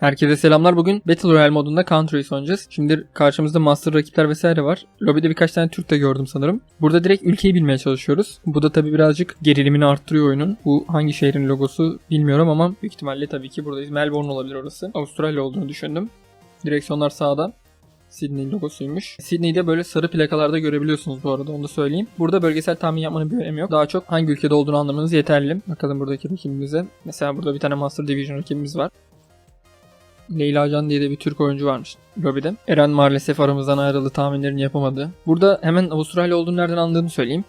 Herkese selamlar. Bugün Battle Royale modunda Counter Race oynayacağız. Şimdi karşımızda Master rakipler vesaire var. Lobide birkaç tane Türk de gördüm sanırım. Burada direkt ülkeyi bilmeye çalışıyoruz. Bu da tabii birazcık gerilimini arttırıyor oyunun. Bu hangi şehrin logosu bilmiyorum ama büyük ihtimalle tabii ki buradayız. Melbourne olabilir orası. Avustralya olduğunu düşündüm. Direksiyonlar sağda. Sydney logosuymuş. Sydney'de böyle sarı plakalarda görebiliyorsunuz bu arada onu da söyleyeyim. Burada bölgesel tahmin yapmanın bir önemi yok. Daha çok hangi ülkede olduğunu anlamanız yeterli. Bakalım buradaki rakibimize. Mesela burada bir tane Master Division rakibimiz var. Leyla Can diye de bir Türk oyuncu varmış lobide. Eren maalesef aramızdan ayrıldı tahminlerini yapamadı. Burada hemen Avustralya olduğunu nereden anladığımı söyleyeyim.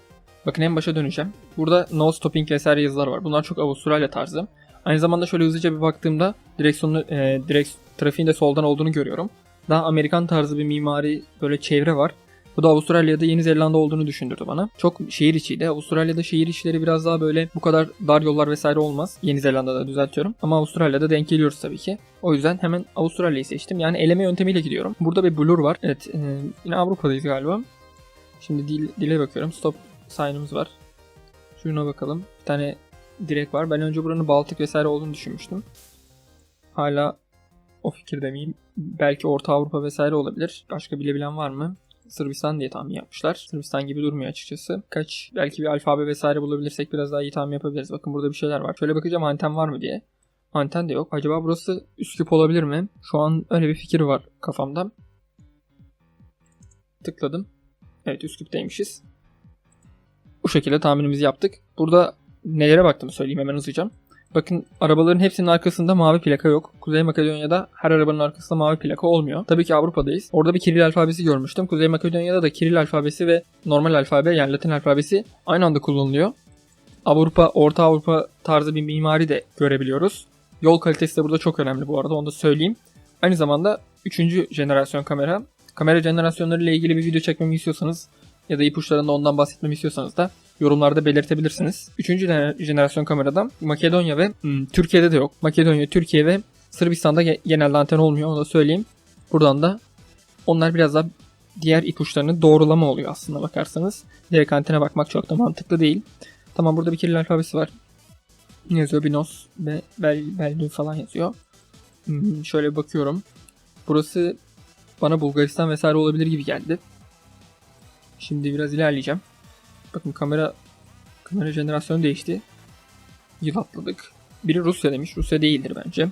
Bakın en başa döneceğim. Burada no stopping vesaire yazılar var. Bunlar çok Avustralya tarzı. Aynı zamanda şöyle hızlıca bir baktığımda direksiyonu e, direkt trafiğin de soldan olduğunu görüyorum. Daha Amerikan tarzı bir mimari böyle çevre var. Bu da Avustralya'da Yeni Zelanda olduğunu düşündürdü bana. Çok şehir içiydi. Avustralya'da şehir içleri biraz daha böyle bu kadar dar yollar vesaire olmaz. Yeni Zelanda'da düzeltiyorum. Ama Avustralya'da denk geliyoruz tabii ki. O yüzden hemen Avustralya'yı seçtim. Yani eleme yöntemiyle gidiyorum. Burada bir blur var. Evet e, yine Avrupa'dayız galiba. Şimdi dil, dile bakıyorum. Stop sign'ımız var. Şuna bakalım. Bir tane direk var. Ben önce buranın Baltık vesaire olduğunu düşünmüştüm. Hala o fikirde miyim? Belki Orta Avrupa vesaire olabilir. Başka bilebilen var mı? Sırbistan diye tahmin yapmışlar. Sırbistan gibi durmuyor açıkçası. Kaç belki bir alfabe vesaire bulabilirsek biraz daha iyi tahmin yapabiliriz. Bakın burada bir şeyler var. Şöyle bakacağım anten var mı diye. Anten de yok. Acaba burası Üsküp olabilir mi? Şu an öyle bir fikir var kafamda. Tıkladım. Evet Üsküp'teymişiz. Bu şekilde tahminimizi yaptık. Burada nelere baktığımı söyleyeyim hemen hızlıca. Bakın arabaların hepsinin arkasında mavi plaka yok. Kuzey Makedonya'da her arabanın arkasında mavi plaka olmuyor. Tabii ki Avrupa'dayız. Orada bir Kiril alfabesi görmüştüm. Kuzey Makedonya'da da Kiril alfabesi ve normal alfabe yani Latin alfabesi aynı anda kullanılıyor. Avrupa, Orta Avrupa tarzı bir mimari de görebiliyoruz. Yol kalitesi de burada çok önemli bu arada onu da söyleyeyim. Aynı zamanda 3. jenerasyon kamera. Kamera jenerasyonları ile ilgili bir video çekmemi istiyorsanız ya da ipuçlarında ondan bahsetmemi istiyorsanız da yorumlarda belirtebilirsiniz. Üçüncü jenerasyon kamerada Makedonya ve hmm, Türkiye'de de yok. Makedonya, Türkiye ve Sırbistan'da ge- genelde anten olmuyor onu da söyleyeyim. Buradan da onlar biraz daha diğer ipuçlarını doğrulama oluyor aslında bakarsanız. Direkt antene bakmak çok da mantıklı değil. Tamam burada bir kirli alfabesi var. Ne yazıyor? Binos ve Bel Belgün falan yazıyor. Hmm, şöyle bakıyorum. Burası bana Bulgaristan vesaire olabilir gibi geldi. Şimdi biraz ilerleyeceğim. Bakın kamera kamera jenerasyonu değişti. Yıl atladık. Biri Rusya demiş. Rusya değildir bence.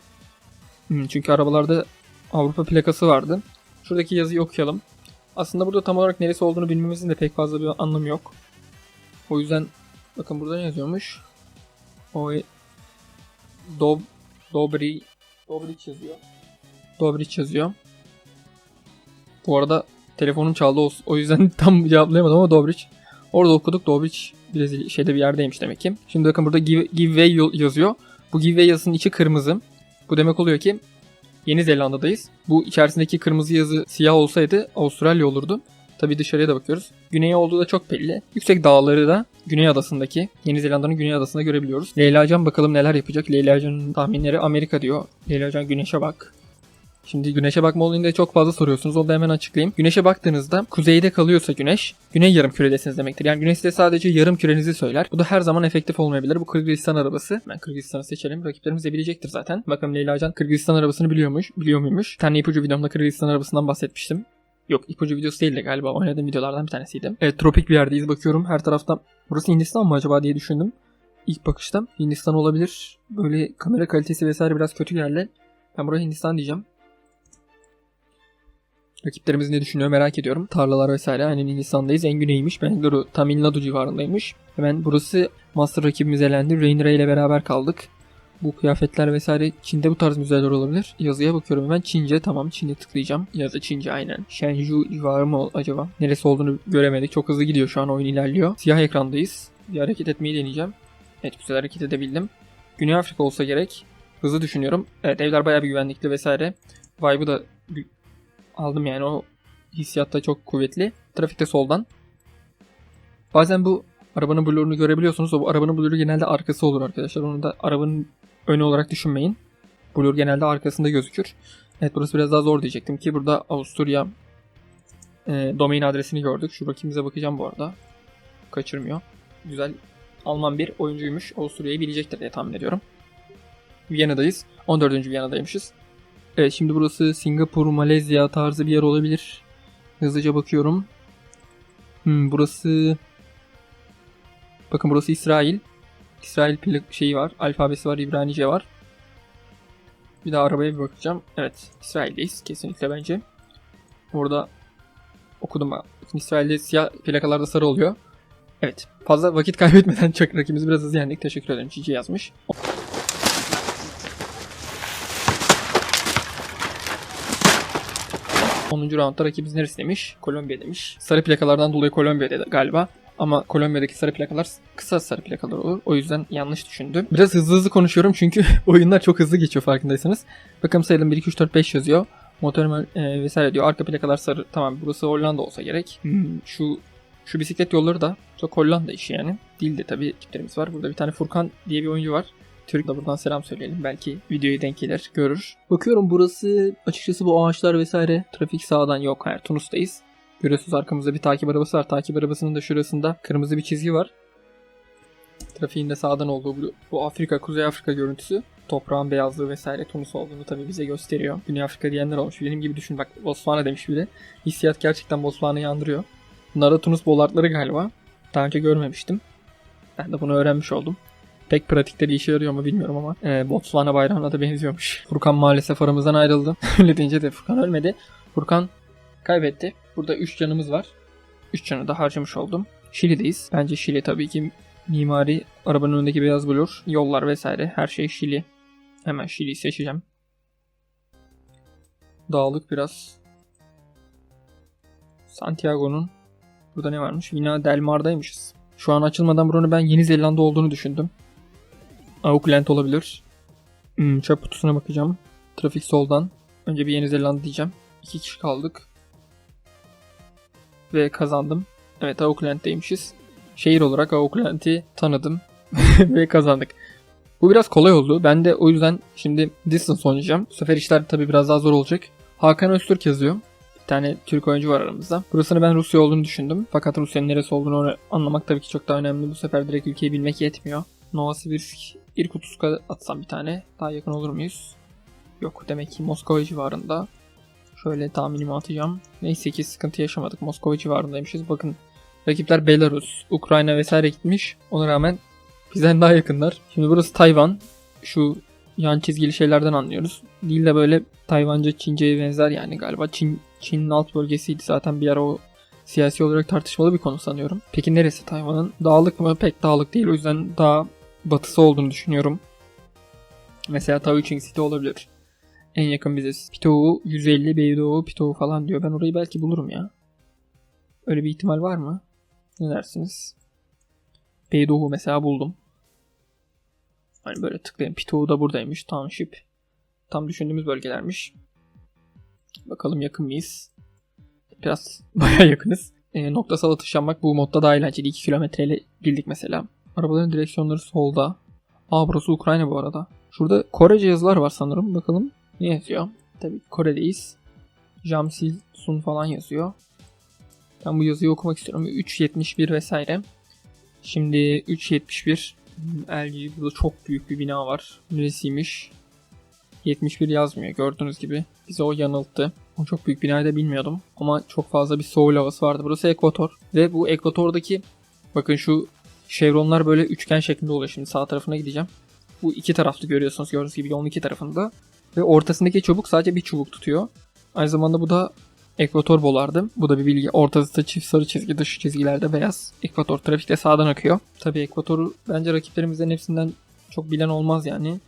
Hmm, çünkü arabalarda Avrupa plakası vardı. Şuradaki yazıyı okuyalım. Aslında burada tam olarak neresi olduğunu bilmemizin de pek fazla bir anlamı yok. O yüzden bakın burada ne yazıyormuş? O Dob Dobri Dobriç yazıyor. Dobriç yazıyor. Bu arada telefonum çaldı o, yüzden tam cevaplayamadım ama Dobriç. Orada okuduk Dobriç Brezilya şeyde bir yerdeymiş demek ki. Şimdi bakın burada give, giveaway yazıyor. Bu giveaway yazısının içi kırmızı. Bu demek oluyor ki Yeni Zelanda'dayız. Bu içerisindeki kırmızı yazı siyah olsaydı Avustralya olurdu. Tabi dışarıya da bakıyoruz. Güney olduğu da çok belli. Yüksek dağları da Güney Adası'ndaki, Yeni Zelanda'nın Güney Adası'nda görebiliyoruz. Leyla Can bakalım neler yapacak. Leyla Can'ın tahminleri Amerika diyor. Leyla Can güneşe bak. Şimdi güneşe bakma olayında çok fazla soruyorsunuz. Onu da hemen açıklayayım. Güneşe baktığınızda kuzeyde kalıyorsa güneş, güney yarım küredesiniz demektir. Yani güneş size sadece yarım kürenizi söyler. Bu da her zaman efektif olmayabilir. Bu Kırgızistan arabası. Ben Kırgızistan'ı seçelim. Rakiplerimiz de bilecektir zaten. Bakalım Leyla Can Kırgızistan arabasını biliyormuş. Biliyor muymuş? Tane ipucu videomda Kırgızistan arabasından bahsetmiştim. Yok ipucu videosu değil de galiba oynadığım videolardan bir tanesiydi. Evet tropik bir yerdeyiz bakıyorum her tarafta. Burası Hindistan mı acaba diye düşündüm. İlk bakışta Hindistan olabilir. Böyle kamera kalitesi vesaire biraz kötü geldi. Ben buraya Hindistan diyeceğim. Rakiplerimiz ne düşünüyor merak ediyorum. Tarlalar vesaire aynen Hindistan'dayız. En güneymiş. Bengaluru Tamil Nadu civarındaymış. Hemen burası Master rakibimiz elendi. Rainray ile beraber kaldık. Bu kıyafetler vesaire Çin'de bu tarz müzeler olabilir. Yazıya bakıyorum hemen Çince tamam Çin'e tıklayacağım. Yazı Çince aynen. Shenzhou civarı mı acaba? Neresi olduğunu göremedik. Çok hızlı gidiyor şu an oyun ilerliyor. Siyah ekrandayız. Bir hareket etmeyi deneyeceğim. Evet güzel hareket edebildim. Güney Afrika olsa gerek. Hızlı düşünüyorum. Evet evler bayağı bir güvenlikli vesaire. Vibe'ı da aldım yani o hissiyat da çok kuvvetli. Trafikte soldan. Bazen bu arabanın blurunu görebiliyorsunuz. O bu arabanın bluru genelde arkası olur arkadaşlar. Onu da arabanın önü olarak düşünmeyin. Blur genelde arkasında gözükür. Evet burası biraz daha zor diyecektim ki burada Avusturya e, domain adresini gördük. Şu rakibimize bakacağım bu arada. Kaçırmıyor. Güzel Alman bir oyuncuymuş. Avusturya'yı bilecektir diye tahmin ediyorum. Viyana'dayız. 14. Viyana'daymışız. Evet şimdi burası Singapur, Malezya tarzı bir yer olabilir. Hızlıca bakıyorum. Hmm, burası... Bakın burası İsrail. İsrail şeyi var. Alfabesi var. İbranice var. Bir daha arabaya bir bakacağım. Evet. İsrail'deyiz. Kesinlikle bence. Orada okudum. İsrail'de siyah plakalarda sarı oluyor. Evet. Fazla vakit kaybetmeden çok rakibimizi biraz hızlı yendik. Teşekkür ederim. Cici yazmış. Onuncu roundda rakibimiz neresi demiş? Kolombiya demiş. Sarı plakalardan dolayı Kolombiya dedi galiba. Ama Kolombiya'daki sarı plakalar kısa sarı plakalar olur. O yüzden yanlış düşündüm. Biraz hızlı hızlı konuşuyorum çünkü oyunlar çok hızlı geçiyor farkındaysanız. Bakalım sayalım 1, 2, 3, 4, 5 yazıyor. Motor e, vesaire diyor. Arka plakalar sarı. Tamam burası Hollanda olsa gerek. Hmm, şu şu bisiklet yolları da çok Hollanda işi yani. Değil de tabii ekiplerimiz var. Burada bir tane Furkan diye bir oyuncu var. Türk de buradan selam söyleyelim. Belki videoyu denk gelir, görür. Bakıyorum burası açıkçası bu ağaçlar vesaire. Trafik sağdan yok. Hayır Tunus'tayız. Görüyorsunuz arkamızda bir takip arabası var. Takip arabasının da şurasında kırmızı bir çizgi var. Trafiğin de sağdan olduğu bu, bu Afrika, Kuzey Afrika görüntüsü. Toprağın beyazlığı vesaire Tunus olduğunu tabii bize gösteriyor. Güney Afrika diyenler olmuş. Benim gibi düşün bak Botswana demiş bile. Hissiyat gerçekten Botswana'yı andırıyor. Bunlar da Tunus bolartları galiba. Daha önce görmemiştim. Ben de bunu öğrenmiş oldum. Pek pratikte bir işe yarıyor mu bilmiyorum ama e, Botswana bayrağına da benziyormuş. Furkan maalesef aramızdan ayrıldı. Öyle deyince de Furkan ölmedi. Furkan kaybetti. Burada 3 canımız var. 3 canı da harcamış oldum. Şili'deyiz. Bence Şili tabii ki mimari, arabanın önündeki beyaz blur, yollar vesaire her şey Şili. Hemen Şili'yi seçeceğim. Dağlık biraz. Santiago'nun burada ne varmış? Vina Del Mar'daymışız. Şu an açılmadan buranın ben Yeni Zelanda olduğunu düşündüm. Auckland olabilir. Hmm, çöp kutusuna bakacağım. Trafik soldan. Önce bir Yeni Zelanda diyeceğim. İki kişi kaldık. Ve kazandım. Evet Auckland'deymişiz. Şehir olarak Auckland'i tanıdım. ve kazandık. Bu biraz kolay oldu. Ben de o yüzden şimdi distance oynayacağım. Bu sefer işler tabi biraz daha zor olacak. Hakan Öztürk yazıyor. Bir tane Türk oyuncu var aramızda. Burasını ben Rusya olduğunu düşündüm. Fakat Rusya'nın neresi olduğunu anlamak tabii ki çok daha önemli. Bu sefer direkt ülkeyi bilmek yetmiyor. Novosibirsk, Irkutsk'a atsam bir tane. Daha yakın olur muyuz? Yok demek ki Moskova civarında. Şöyle tahminimi atacağım. Neyse ki sıkıntı yaşamadık. Moskova civarındaymışız. Bakın rakipler Belarus, Ukrayna vesaire gitmiş. Ona rağmen bizden daha yakınlar. Şimdi burası Tayvan. Şu yan çizgili şeylerden anlıyoruz. Dil de böyle Tayvanca, Çince'ye benzer yani galiba. Çin, Çin'in alt bölgesiydi zaten bir ara o siyasi olarak tartışmalı bir konu sanıyorum. Peki neresi Tayvan'ın? Dağlık mı? Pek dağlık değil. O yüzden daha batısı olduğunu düşünüyorum. Mesela Taoichung City olabilir. En yakın bize. Pitou 150, Beydou, Pitou falan diyor. Ben orayı belki bulurum ya. Öyle bir ihtimal var mı? Ne dersiniz? Beydou mesela buldum. Hani böyle tıklayayım. Pitou da buradaymış. Township. Tam düşündüğümüz bölgelermiş. Bakalım yakın mıyız? Biraz baya yakınız. E, noktasal atış yapmak bu modda daha eğlenceli. 2 kilometreyle bildik mesela. Arabaların direksiyonları solda. Aa burası Ukrayna bu arada. Şurada Korece yazılar var sanırım. Bakalım ne yazıyor? Tabii Kore'deyiz. Jamsil Sun falan yazıyor. Ben bu yazıyı okumak istiyorum. 3.71 vesaire. Şimdi 3.71 LG burada çok büyük bir bina var. Neresiymiş? 71 yazmıyor gördüğünüz gibi. Bize o yanılttı. O çok büyük binayı da bilmiyordum. Ama çok fazla bir Soul havası vardı. Burası Ekvator. Ve bu Ekvator'daki bakın şu chevronlar böyle üçgen şeklinde oluyor. Şimdi sağ tarafına gideceğim. Bu iki taraflı görüyorsunuz gördüğünüz gibi yolun iki tarafında. Ve ortasındaki çubuk sadece bir çubuk tutuyor. Aynı zamanda bu da ekvator bolardı. Bu da bir bilgi. Ortasında çift sarı çizgi, dış çizgilerde beyaz. Ekvator trafikte sağdan akıyor. Tabii ekvatoru bence rakiplerimizden hepsinden çok bilen olmaz yani.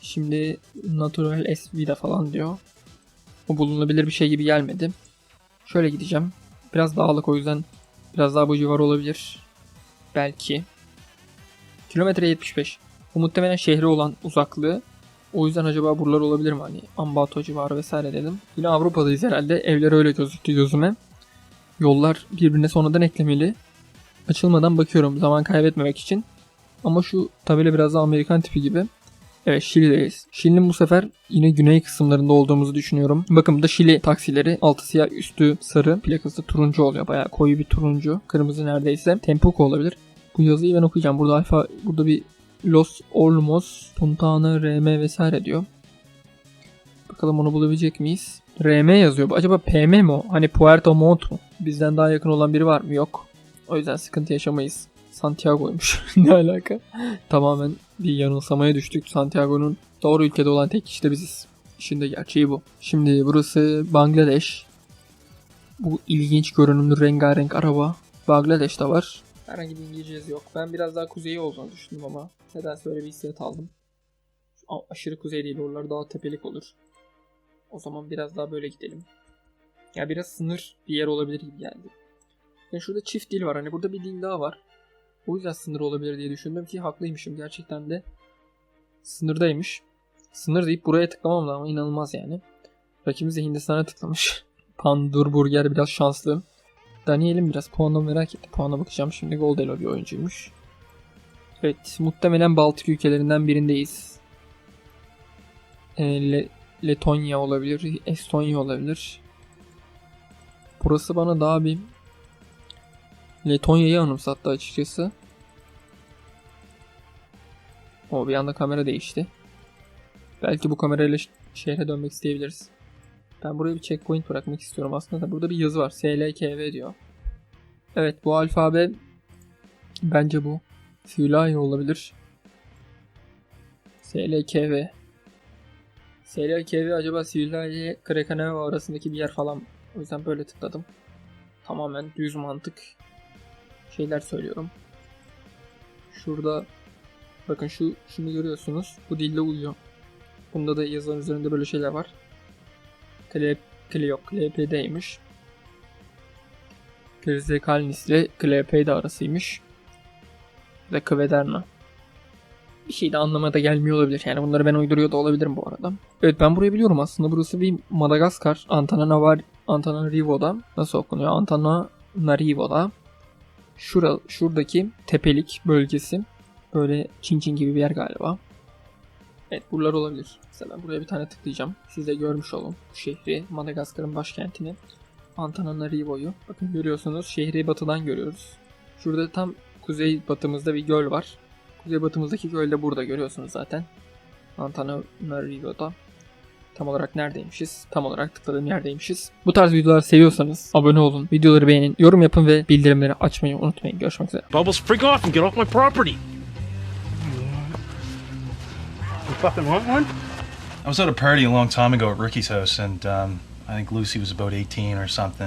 Şimdi natural S vida falan diyor. O bulunabilir bir şey gibi gelmedi. Şöyle gideceğim. Biraz dağlık o yüzden biraz daha bu civar olabilir. Belki. Kilometre 75. Bu muhtemelen şehre olan uzaklığı. O yüzden acaba buralar olabilir mi? Hani Ambato civarı vesaire dedim. Yine Avrupa'dayız herhalde. Evler öyle gözüktü gözüme. Yollar birbirine sonradan eklemeli. Açılmadan bakıyorum zaman kaybetmemek için. Ama şu tabela biraz da Amerikan tipi gibi. Evet Şili'deyiz. Şili'nin bu sefer yine güney kısımlarında olduğumuzu düşünüyorum. Bakın bu da Şili taksileri. Altı siyah üstü sarı. Plakası turuncu oluyor. Bayağı koyu bir turuncu. Kırmızı neredeyse. Tempuco olabilir. Bu yazıyı ben okuyacağım. Burada alfa burada bir Los Olmos, Puntana, RM vesaire diyor. Bakalım onu bulabilecek miyiz? RM yazıyor. Acaba PM mi o? Hani Puerto Montt mu? Bizden daha yakın olan biri var mı? Yok. O yüzden sıkıntı yaşamayız. Santiago'ymuş. ne alaka? Tamamen bir yanılsamaya düştük. Santiago'nun doğru ülkede olan tek kişi de biziz. İşin de gerçeği bu. Şimdi burası Bangladeş. Bu ilginç görünümlü rengarenk araba. Bangladeş'te var. Herhangi bir İngilizce yazı yok. Ben biraz daha kuzeyi olduğunu düşündüm ama nedense öyle bir hissiyat aldım. A- aşırı kuzey değil oralar daha tepelik olur. O zaman biraz daha böyle gidelim. Ya biraz sınır bir yer olabilir gibi geldi. Yani şurada çift dil var. Hani burada bir dil daha var. O yüzden sınır olabilir diye düşündüm ki haklıymışım. Gerçekten de sınırdaymış. Sınır deyip buraya tıklamam da ama inanılmaz yani. Rakibimiz de Hindistan'a tıklamış. Pandur Burger biraz şanslı. Deneyelim biraz. Puanını merak etti. Puana bakacağım şimdi. Goldelo bir oyuncuymuş. Evet. Muhtemelen Baltık ülkelerinden birindeyiz. Ee, Le- Letonya olabilir. Estonya olabilir. Burası bana daha bir Letonya'yı anımsattı açıkçası. O bir anda kamera değişti. Belki bu kamerayla şehre dönmek isteyebiliriz. Ben buraya bir checkpoint bırakmak istiyorum aslında da burada bir yazı var. SLKV diyor. Evet bu alfabe bence bu. Fülahi olabilir. SLKV. SLKV acaba Fülahi Krekaneva arasındaki bir yer falan. O yüzden böyle tıkladım. Tamamen düz mantık şeyler söylüyorum. Şurada bakın şu şunu görüyorsunuz. Bu dille uyuyor. Bunda da yazıların üzerinde böyle şeyler var. Klep, Kleok, KLP'deymiş. Krizekalis ile KLP'de arasıymış. Ve Kvederne. Bir şey de anlamaya da gelmiyor olabilir. Yani bunları ben uyduruyor da olabilirim bu arada. Evet ben burayı biliyorum aslında. Burası bir Madagaskar. Antananarivo Antananarivo'da. Nasıl okunuyor? Antananarivo'da. Şura, şuradaki tepelik bölgesi. Böyle Çin Çin gibi bir yer galiba. Evet buralar olabilir. Mesela ben buraya bir tane tıklayacağım. Siz de görmüş olun bu şehri. Madagaskar'ın başkentini. Antananarivo'yu. Bakın görüyorsunuz şehri batıdan görüyoruz. Şurada tam kuzey batımızda bir göl var. Kuzey batımızdaki göl de burada görüyorsunuz zaten. Antananarivo'da. Tam olarak neredeymişiz? Tam olarak tıkladığım yerdeymişiz. Bu tarz videolar seviyorsanız abone olun, videoları beğenin, yorum yapın ve bildirimleri açmayı unutmayın. Görüşmek üzere. Bubbles, freak off and get off my property. You fucking want one? I was at a party a long time ago at Ricky's house, and um, I think Lucy was about 18 or something.